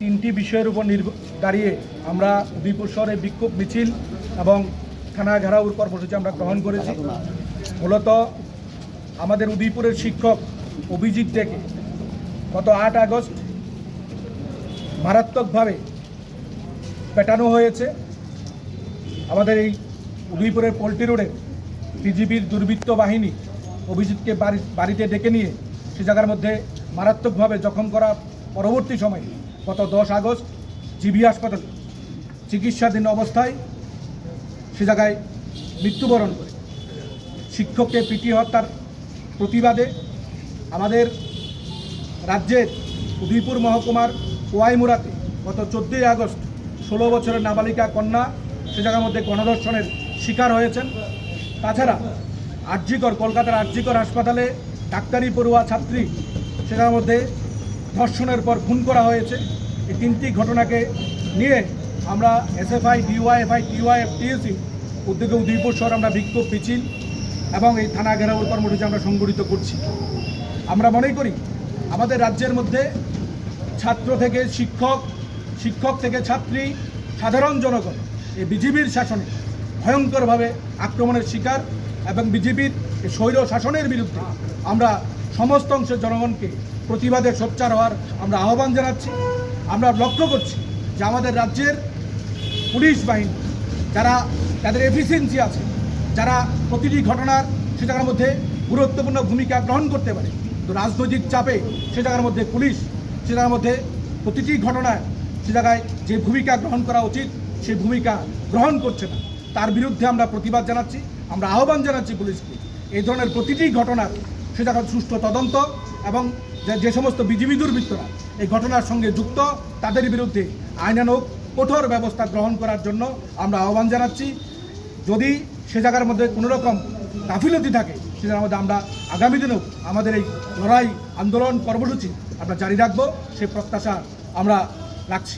তিনটি বিষয়ের উপর দাঁড়িয়ে আমরা উদয়পুর শহরে বিক্ষোভ মিছিল এবং থানা ঘেরাউর কর্মসূচি আমরা গ্রহণ করেছি। মূলত আমাদের উদয়পুরের শিক্ষক অভিজিৎ ডেকে গত আট আগস্ট মারাত্মকভাবে পেটানো হয়েছে। আমাদের এই উদয়পুরের পোল্ট্রি রোডে বিজিবির দুর্বৃত্ত বাহিনী অভিজিৎকে বাড়ি, বাড়িতে ডেকে নিয়ে সে জায়গার মধ্যে মারাত্মকভাবে জখম করা পরবর্তী সময়ে গত দশ আগস্ট জিবি হাসপাতালে চিকিৎসাধীন অবস্থায় সে জায়গায় মৃত্যুবরণ করে। শিক্ষককে পিটি হত্যার প্রতিবাদে আমাদের রাজ্যের উদয়পুর মহকুমার ওয়াইমুরাতে গত চোদ্দোই আগস্ট ষোলো বছরের নাবালিকা কন্যা সে জায়গার মধ্যে গণধর্ষণের শিকার হয়েছেন। তাছাড়া আরজিকর, কলকাতার আরজিকর হাসপাতালে ডাক্তারি পড়ুয়া ছাত্রী সে জায়গার মধ্যে ধর্ষণের পর খুন করা হয়েছে। এই তিনটি ঘটনাকে নিয়ে আমরা এসএফআই, ডিওয়াইএফআই টিওয়াইএফ টিএসি উদ্যোগে উদয়পুর শহর আমরা বিক্ষোভ মিছিল এবং এই থানা ঘেরাওর কর্মসূচি আমরা সংগঠিত করছি। আমরা মনে করি আমাদের রাজ্যের মধ্যে ছাত্র থেকে শিক্ষক শিক্ষক থেকে ছাত্রী, সাধারণ জনগণ এই বিজেপির শাসনে ভয়ঙ্করভাবে আক্রমণের শিকার এবং বিজেপির স্বৈর শাসনের বিরুদ্ধে আমরা সমস্ত অংশের জনগণকে প্রতিবাদে সোচ্চার হওয়ার আমরা আহ্বান জানাচ্ছি। আমরা লক্ষ্য করছি যে আমাদের রাজ্যের পুলিশ বাহিনী যারা তাদের এফিসিয়েন্সি আছে, যারা প্রতিটি ঘটনার সে জায়গার মধ্যে গুরুত্বপূর্ণ ভূমিকা গ্রহণ করতে পারে তো রাজনৈতিক চাপে সে জায়গার মধ্যে পুলিশ, সে জায়গার মধ্যে প্রতিটি ঘটনায় সে জায়গায় যে ভূমিকা গ্রহণ করা উচিত সেই ভূমিকা গ্রহণ করছে না। তার বিরুদ্ধে আমরা প্রতিবাদ জানাচ্ছি, আমরা আহ্বান জানাচ্ছি পুলিশকে। এই ধরনের প্রতিটি ঘটনার সে জায়গায় সুষ্ঠু তদন্ত এবং যে- সমস্ত বিজিবি দুর্বৃত্তরা এই ঘটনার সঙ্গে যুক্ত, তাদের বিরুদ্ধে আইনানুগ কঠোর ব্যবস্থা গ্রহণ করার জন্য আমরা আহ্বান জানাচ্ছি। যদি সে জায়গার মধ্যে কোনোরকম গাফিলতি থাকে সে জায়গার মধ্যে আমরা আগামী দিনেও আমাদের এই লড়াই, আন্দোলন, কর্মসূচি আমরা জারি রাখব, সেই প্রত্যাশা আমরা রাখছি।